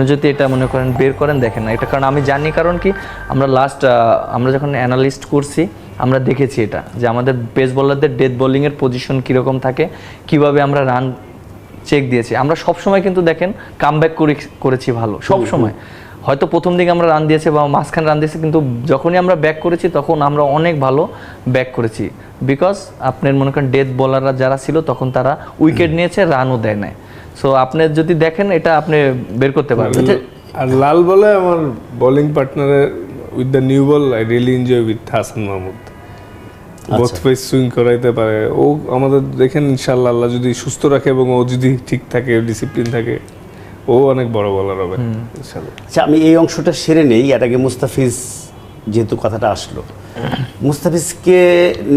আপনি যদি এটা মনে করেন বের করেন দেখেন না। এটা কারণ আমি জানি কারণ কি আমরা লাস্ট আমরা যখন অ্যানালিস্ট করছি আমরা দেখেছি এটা যে আমাদের পেস বোলারদের ডেথ বোলিংয়ের পজিশন কীরকম থাকে কীভাবে আমরা রান চেক দিয়েছি। আমরা সব সময় কিন্তু দেখেন কামব্যাক করে করেছি ভালো সব সময় হয়তো প্রথম দিকে আমরা রান দিয়েছি বা মাঝখানে রান দিয়েছি কিন্তু যখনই আমরা ব্যাক করেছি তখন আমরা অনেক ভালো ব্যাক করেছি। বিকজ আপনার মনে করেন ডেথ বোলাররা যারা ছিল তখন তারা উইকেট নিয়েছে রানও দেয় নাই। সো আপনি যদি দেখেন এটা আপনি বের করতে পারবেন। আর লাল বলে আমার বোলিং পার্টনারের with the new ball I really enjoy with Hasan Mahmud both face swing করাইতে পারে। ও আমাদের দেখেন ইনশাল্লাহ আল্লাহ যদি সুস্থ রাখে এবং ও যদি ঠিক থাকে ডিসিপ্লিন থাকে ও অনেক বড় বলার হবে। আচ্ছা আমি এই অংশটা সেরে নেই এর আগে মুস্তাফিজ যেহেতু কথাটা আসলো। মুস্তাফিজকে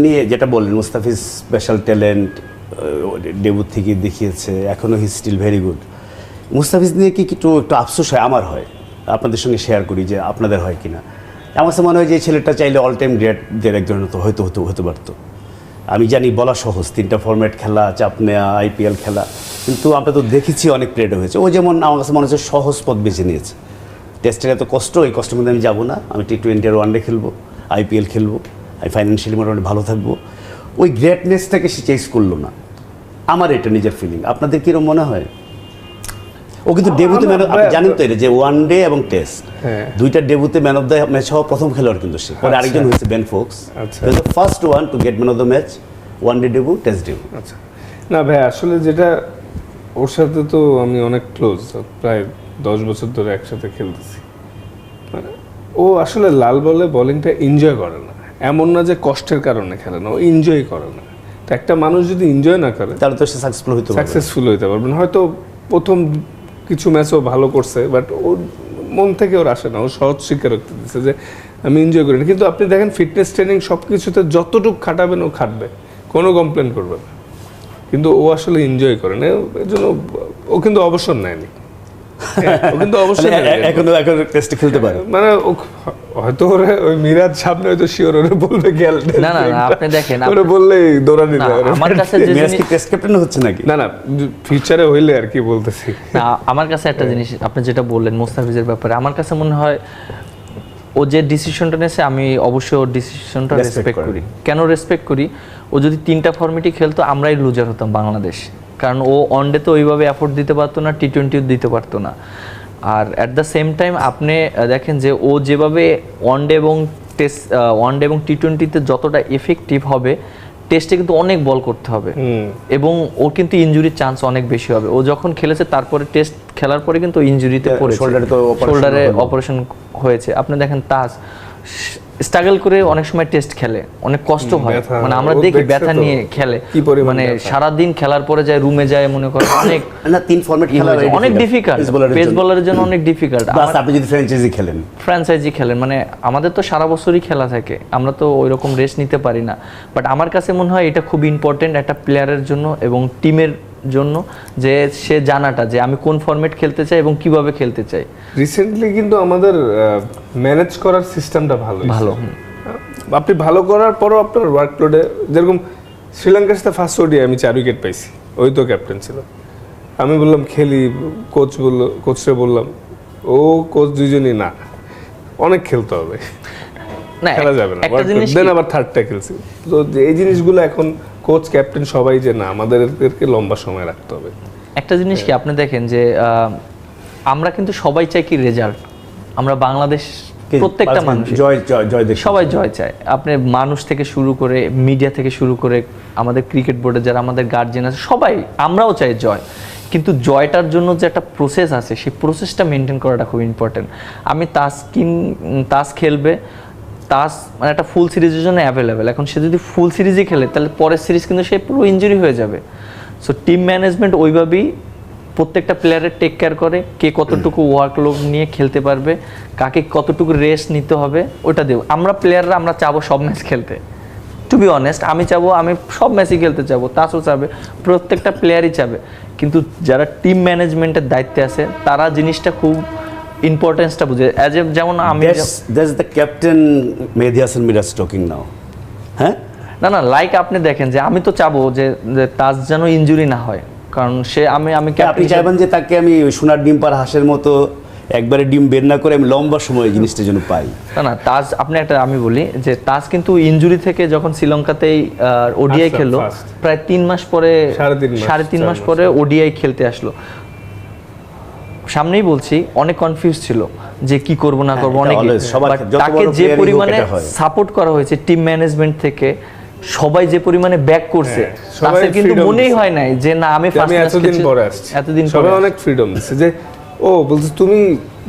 নিয়ে যেটা বললেন মুস্তাফিজ স্পেশাল ট্যালেন্ট ডেবুত থেকে দেখিয়েছে এখনও he still very good Mustafiz নিয়ে কি একটু একটু আফসোস হয়, আমার হয়, আপনাদের সঙ্গে শেয়ার করি যে আপনাদের হয় কিনা। আমার কাছে মনে হয় যে ছেলেটা চাইলে অল টাইম গ্রেটদের একজন হতো, হয়তো, হতে হতে পারতো। আমি জানি বলা সহজ, তিনটা ফর্ম্যাট খেলা, চাপ নেওয়া আইপিএল খেলা, কিন্তু আমরা তো দেখেছি অনেক প্লেটে হয়েছে। ও যেমন আমার কাছে মনে হচ্ছে সহজ পথ বেছে নিয়েছে। টেস্টের এত কষ্ট, এই কষ্টের মধ্যে আমি যাব না। আমি টি টোয়েন্টি আর ওয়ানডে খেলব আইপিএল খেলব, আমি ফাইন্যান্সিয়ালি মোটামুটি ভালো থাকব। ওই গ্রেটনেসটাকে সে চেস করল না। আমার এটা নিজের ফিলিং আপনাদের কীরকম মনে হয়? ও কিন্তু ডেবুতে ম্যান আপনি জানেন তো এটা যে ওয়ান ডে এবং টেস্ট হ্যাঁ। দুইটা ডেবুতে ম্যান অফ দ্য ম্যাচ হওয়া প্রথম খেলোয়াড় কিন্তু সে। পরে আচ্ছা। আরেকজন হয়েছে বেন ফোক্স আচ্ছা। First one to get man of the match one day debut test debut আচ্ছা। না ভাই আসলে যেটা ওর সাথে তো আমি অনেক ক্লোজ প্রায় দশ বছর ধরে একসাথে খেলতেছি। মানে ও আসলে লাল বলে বলিংটা এনজয় করে না। এমন না যে কষ্টের কারণে খেলে না ও এনজয় করে না। তো একটা মানুষ যদি এনজয় না করে তাহলে তো সে সাকসেসফুল হইতে পারবে সাকসেসফুল হইতে পারবে না। হয়তো প্রথম কিছু ম্যাচও ভালো করছে বাট ওর মন থেকে ওর আসে না। ও সহজ স্বীকারোক্তি দিচ্ছে যে আমি এনজয় করি না। কিন্তু আপনি দেখেন ফিটনেস ট্রেনিং সব কিছুতে যতটুকু খাটাবেন ও খাটবে। কোনো কমপ্লেন করবে না। কিন্তু ও আসলে এনজয় করে না। এর জন্য ও কিন্তু অবসর নেয়নি। ও কিন্তু অবশ্যই মানে এখনও এখন টেস্টে খেলতে পারে। মানে হয়তো ওরে ওই মিরাজ সামনে হয়তো শিওর ওরে বলবে গেল না, না, আপনি দেখেন, ওরে বললেই দৌড়ানি না, দেয় আমার কাছে যে মিরাজ কি জিনিস টেস্ট ক্যাপ্টেন হচ্ছে নাকি? না না ফিউচারে হইলে আর কি বলতেছি। না আমার কাছে একটা জিনিস আপনি যেটা বললেন মুস্তাফিজের ব্যাপারে আমার কাছে মনে হয় ও যে ডিসিশনটা নিয়েছে আমি অবশ্যই ওর ডিসিশনটা রেসপেক্ট করি। কেন রেসপেক্ট করি? ও যদি তিনটা ফর্মেটই খেলতো আমরাই লুজার হতাম বাংলাদেশ। কারণ ও ওয়ানডে তো ওইভাবে এফোর্ট দিতে পারতো না টি টোয়েন্টিও দিতে পারতো না। আর অ্যাট দ্য সেম টাইম আপনি দেখেন যে ও যেভাবে ওয়ানডে এবং টেস্ট ওয়ানডে এবং টি টোয়েন্টিতে যতটা এফেক্টিভ হবে টেস্টে কিন্তু অনেক বল করতে হবে। এবং ওর কিন্তু ইনজুরির চান্স অনেক বেশি হবে। ও যখন খেলেছে তারপরে টেস্ট খেলার পরে কিন্তু ইনজুরিতে পড়ে পড়েছে। শোল্ডারে অপারেশন হয়েছে। আপনি দেখেন তাজ স্ট্রাগল করে অনেক সময় টেস্ট খেলে অনেক কষ্ট হয়। মানে আমরা দেখি ব্যথা নিয়ে খেলে। মানে। সারা দিন খেলার পরে যায় রুমে যায় মনে করেন অনেক না তিন ফরম্যাট খেলা হয়ে যায়। অনেক ডিফিকাল্ট পেস বলারের জন্য। অনেক ডিফিকাল্ট প্লাস আপনি যদি ফ্র্যাঞ্চাইজি খেলেন। ফ্র্যাঞ্চাইজি খেলেন। মানে আমাদের তো সারা বছরই খেলা থাকে। আমরা তো ওই রকম রেস্ট নিতে পারি না। বাট আমার কাছে মনে হয় এটা খুব ইম্পর্টেন্ট একটা প্লেয়ারের জন্য এবং টিমের জন্য যে সে জানাটা যে আমি কোন ফরম্যাট খেলতে চাই এবং কীভাবে খেলতে চাই। রিসেন্টলি কিন্তু আমাদের ম্যানেজ করার সিস্টেমটা ভালো ভালো। আপনি ভালো করার পরও আপনার ওয়ার্কলোডে যেরকম শ্রীলঙ্কার সাথে ফার্স্ট ওডি আমি চার উইকেট পাইছি ওই তো ক্যাপ্টেন ছিল। আমি বললাম খেলি কোচ বলল কোচরে বললাম ও কোচ দুইজনই না অনেক খেলতে হবে। খেলা যাবে না। দেন আবার থার্ডটা খেলছি তো এই জিনিসগুলো এখন কোচ ক্যাপ্টেন সবাই যে না আমাদেরকে লম্বা সময় রাখতে হবে। একটা জিনিস কি? আপনি দেখেন যে আমরা কিন্তু সবাই চাই কি রেজাল্ট আমরা বাংলাদেশ প্রত্যেকটা মানুষ জয় জয় জয় সবাই জয় চায়। আপনি মানুষ থেকে শুরু করে মিডিয়া থেকে শুরু করে আমাদের ক্রিকেট বোর্ডে যারা আমাদের গার্জিয়ান আছে সবাই আমরাও চাই জয়। কিন্তু জয়টার জন্য যে একটা প্রসেস আছে সেই প্রসেসটা মেনটেন করাটা খুব ইম্পর্টেন্ট আমি তাস কিন তাস খেলবে তাস মানে একটা ফুল সিরিজের জন্য অ্যাভেলেবেল এখন সে যদি ফুল সিরিজই খেলে, তাহলে পরের সিরিজ কিন্তু সে পুরো ইঞ্জুরি হয়ে যাবে। সো টিম ম্যানেজমেন্ট ওইভাবেই প্রত্যেকটা প্লেয়ারের টেক কেয়ার করে, কে কতটুকু ওয়ার্কলোড নিয়ে খেলতে পারবে, কাকে কতটুকু রেস্ট নিতে হবে, ওটা দেব আমরা প্লেয়াররা আমরা চাবো সব ম্যাচ খেলতে। টু বি অনেস্ট আমি চাবো, আমি সব ম্যাচই খেলতে চাবো, তাসও চাবে, প্রত্যেকটা প্লেয়ারই চাবে। কিন্তু যারা টিম ম্যানেজমেন্টের দায়িত্বে আছে, তারা জিনিসটা খুব ইম্পর্টেন্সটা বুঝে অ্যাজ এ যেমন আমি that's the captain Mehdi Hassan Miraz talking now. হ্যাঁ? না না লাইক আপনি দেখেন যে আমি তো চাবো যে তাস যেন ইনজুরি না হয়। কারণ সে আমি আমি আপনি চাইবেন যে তাকে আমি সোনার ডিম পার হাঁসের মতো একবারে ডিম বের না করে আমি লম্বা সময় জিনিসটা যেন পাই। না না তাজ আপনি একটা আমি বলি যে তাজ কিন্তু ইনজুরি থেকে যখন শ্রীলঙ্কাতেই ওডিআই খেললো প্রায় তিন মাস পরে সাড়ে তিন সাড়ে তিন মাস মাস। পরে ওডিআই খেলতে আসলো। সামনেই বলছি অনেক কনফিউজ ছিল যে কি করব না করব হ্যাঁ, এটা অনেকে তাকে যে পরিমাণে সাপোর্ট করা হয়েছে টিম ম্যানেজমেন্ট থেকে সবাই যে পরিমাণে ব্যাক করছে হ্যাঁ, সবাই তাদের কিন্তু মনেই হয় নাই যে না আমি ফার্স্ট এতদিন পরে আসছি। এতদিন সবাই পরে অনেক ফ্রিডম দিচ্ছে যে ও বলছে তুমি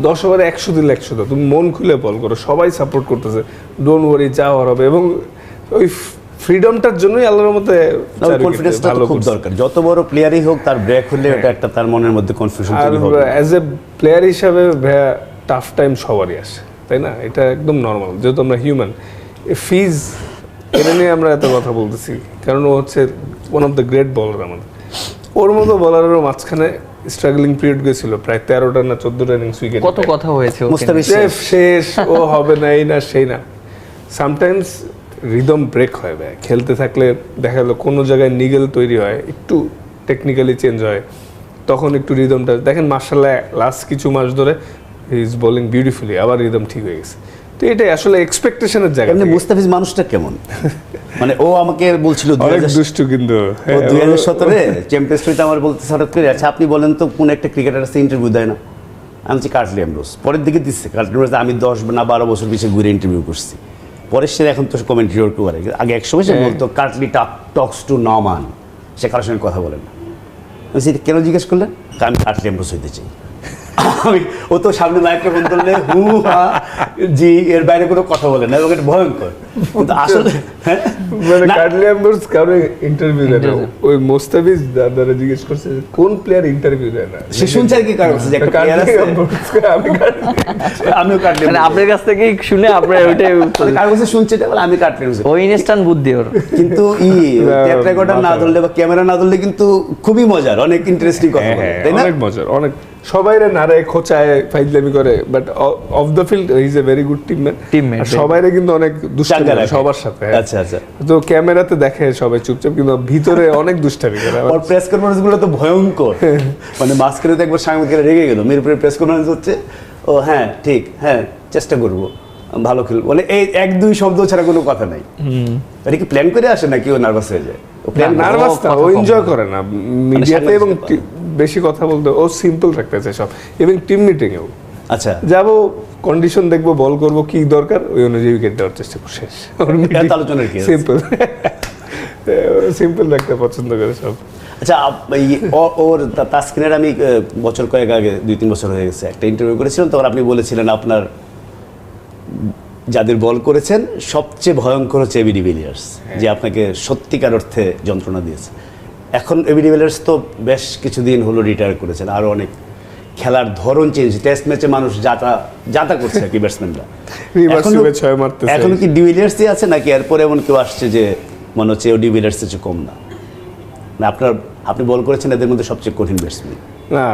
দশ ওভারে একশো দিলে একশো দাও তুমি মন খুলে বল করো সবাই সাপোর্ট করতেছে ডোন্ট ওয়ারি যা হওয়ার হবে। এবং ওই ফ্রিডমটার জন্যই আল্লাহর মধ্যে কনফিডেন্সটা তো খুব দরকার। যত বড় প্লেয়ারই হোক তার ব্রেক হলে ওটা একটা তার মনের মধ্যে কনফিউশন তৈরি হবে। অ্যাজ এ প্লেয়ার হিসাবে টাফ টাইম সবারই আসে তাই না? এটা একদম নর্মাল যেহেতু আমরা হিউম্যান ফিজ এটা নিয়ে আমরা এত কথা বলতেছি কারণ ও হচ্ছে ওয়ান অফ দ্য গ্রেট বলার আমাদের। ওর মতো বলারেরও মাঝখানে স্ট্রাগলিং পিরিয়ড গেছিল প্রায় তেরোটা না চোদ্দটা ইনিংস উইকেট কত কথা হয়েছে মুস্তাফিজ শেষ ও হবে না এই না সেই না। সামটাইমস রিদম ব্রেক হয় ভাই। খেলতে থাকলে দেখা গেলো কোনো জায়গায় নিগেল তৈরি হয় একটু টেকনিক্যালি চেঞ্জ হয় তখন একটু রিদমটা দেখেন মার্শাল্লাহ লাস্ট কিছু মাস ধরে ইজ বোলিং বিউটিফুলি আবার রিদম ঠিক হয়ে গেছে। তো এটাই আসলে এক্সপেকটেশনের জায়গা। এমনি মুস্তাফিজ মানুষটা কেমন? মানে ও আমাকে বলছিল অনেক দুষ্টু কিন্তু। হ্যাঁ, দুই হাজার সতেরো চ্যাম্পিয়ন্স আমার বলতে হঠাৎ করে আচ্ছা আপনি বলেন তো কোন একটা ক্রিকেটার আছে ইন্টারভিউ দেয় না? আমি হচ্ছে কার্টলি পরের দিকে দিচ্ছে কার্টলি অ্যামরোজ আমি দশ না বারো বছর পিছিয়ে ঘুরে ইন্টারভিউ করছি। পরে সে এখন তো কমেন্ট কমেন্ট্রি করে। আগে এক সময় সে হ্যাঁ। বলতো কার্টলি টক্স টু নমান সে কারোর সঙ্গে কথা বলে না। আমি বলছি, কেন জিজ্ঞেস করলেন? আমি কার্টলি অ্যামরোজ হইতে চাই। আমি ও তো সামনে মাইক্রোফোন ধরলে হু হা জি এর বাইরে কোনো কথা বলে না এবং এটা ভয়ঙ্কর। আসলে হ্যাঁ? মানে কার্ডলি অ্যাম্বার্স কারও ইন্টারভিউ দেয় না। ওই মোস্তাফিজ দাদারা জিজ্ঞেস করছে কোন প্লেয়ার ইন্টারভিউ দেয় না? সে শুনছে আর কি কারণ যে একটা প্লেয়ার আছে। অ্যাম্বার্সকে কার্ডলি মানে আপনার কাছ থেকেই শুনে আপনার ওইটাই উত্তর। কাছে শুনছে এটা বলে আমি কাটলে ওই ইনস্ট্যান্ট বুদ্ধি ওর। কিন্তু ই ট্যাপ রেকর্ডার না ধরলে বা ক্যামেরা না ধরলে কিন্তু খুবই মজার অনেক ইন্টারেস্টিং কথা হ্যাঁ বলে হ্যাঁ তাই না? অনেক মজার অনেক। সবাই রে নারে খোঁচায় ফাইজলামি করে but off the field he is a very good team man Teammate, সবাই রে কিন্তু অনেক দুষ্টামি রাখে। সবার সাথে হ্যাঁ। আচ্ছা আচ্ছা। তো ক্যামেরাতে দেখে সবাই চুপচাপ কিন্তু ভিতরে অনেক দুষ্টামি করে। ওর প্রেস কনফারেন্সগুলো তো ভয়ঙ্কর। মানে মাঝখানে তো একবার সাংবাদিকেরা রেগে গেল। প্রেস কনফারেন্স হচ্ছে। ও হ্যাঁ ঠিক হ্যাঁ চেষ্টা করব। ভালো খেলব। বলে এই এক দুই শব্দ ছাড়া কোনো কথা নাই। এটা কি প্ল্যান করে আসে নাকি ও নার্ভাস হয়ে যায়? ও নার্ভাস না ও এনজয় করে না। মিডিয়াতে এবং বেশি কথা বলতে ও সিম্পল রাখতে চায় সব। এবং টিম মিটিং এও। আচ্ছা। যাব কন্ডিশন দেখব বল করব কি দরকার? ওই অনুযায়ী উইকেট দেওয়ার চেষ্টা করছে আলোচনার কি সিম্পল সিম্পল রাখতে পছন্দ করে সব। আচ্ছা ওর তাসকিনের আমি বছর কয়েক আগে দুই তিন বছর হয়ে গেছে একটা ইন্টারভিউ করেছিলাম তখন আপনি বলেছিলেন আপনার যাদের বল করেছেন সবচেয়ে ভয়ঙ্কর হচ্ছে এবিডি ভিলিয়ার্স যে আপনাকে সত্যিকার অর্থে যন্ত্রণা দিয়েছে। এখন এবিডি ভিলিয়ার্স তো বেশ কিছুদিন হলো রিটায়ার করেছেন আরও অনেক খেলার ধরন চেঞ্জ টেস্ট ম্যাচে মানুষ যাতা যাতা করছে আর কি ব্যাটসম্যানরা। এখন কি ডিভিলিয়ার্সই আছে নাকি এরপরে এমন কেউ আসছে যে মনে হচ্ছে ও ডিভিলিয়ার্স চেয়ে কম না? না আপনার আপনি বল করেছেন এদের মধ্যে সবচেয়ে কঠিন ব্যাটসম্যান না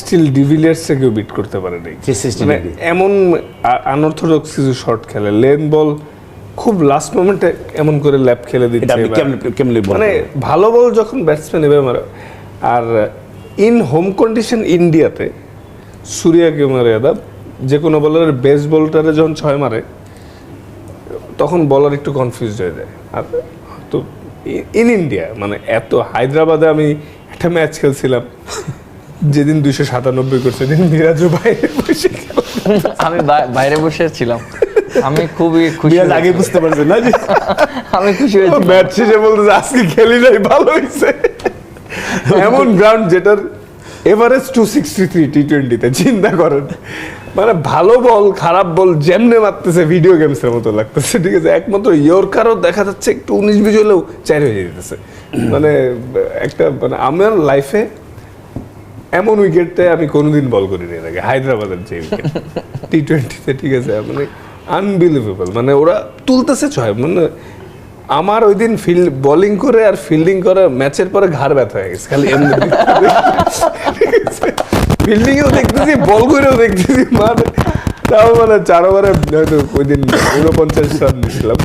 স্টিল ডিভিলিয়ার্স কেউ বিট করতে পারে নাই। 360 মানে এমন আনঅর্থোডক্স কিছু শট খেলে লেন বল খুব লাস্ট মোমেন্টে এমন করে ল্যাপ খেলে দিচ্ছে মানে ভালো বল যখন ব্যাটসম্যান এভাবে মারে আর ইন হোম কন্ডিশন ইন্ডিয়াতে সূর্যাকে মারে যাদব যে কোনো বলারের বেস বলটারে যখন ছয় মারে তখন বলার একটু কনফিউজ হয়ে যায়। আর তো ইন ইন্ডিয়া মানে এত হায়দ্রাবাদে আমি একটা ম্যাচ খেলছিলাম যেদিন দুইশো সাতানব্বই করছে সেদিন মিরাজও বাইরে বসে আমি বাইরে বসে ছিলাম। আমি খুবই খুশি আগে বুঝতে পারছেন না আমি খুশি হয়েছি ম্যাচ শেষে বলতেছে আজকে খেলি নাই ভালো হয়েছে এমন গ্রাউন্ড যেটার average two sixty three T টোয়েন্টিতে চিন্তা করেন। মানে ভালো বল, খারাপ বল যেমনে মারতেছে ভিডিও গেমসের মতো লাগতেছে, ঠিক আছে? একমাত্র ইয়র্কারও দেখা যাচ্ছে একটু উনিশ বিশ হলেও চার হয়ে যেতেছে। মানে একটা মানে আমার লাইফে এমন উইকেটে আমি কোনোদিন বল করিনি এর আগে, হায়দ্রাবাদের যে উইকেট টি টোয়েন্টিতে ঠিক আছে? মানে আনবিলিভেবল মানে ওরা তুলতেছে ছয় মানে আমার ওই দিন ফিল্ড বোলিং করে আর ফিল্ডিং করে ম্যাচের পরে ঘাড় ব্যথা হয়ে গেছে, খালি ফিল্ডিং এও দেখতেছি বল করেও দেখতেছি মানে তাও মানে চার ওভারে হয়তো ওই দিন উনপঞ্চাশ রান দিয়েছিলাম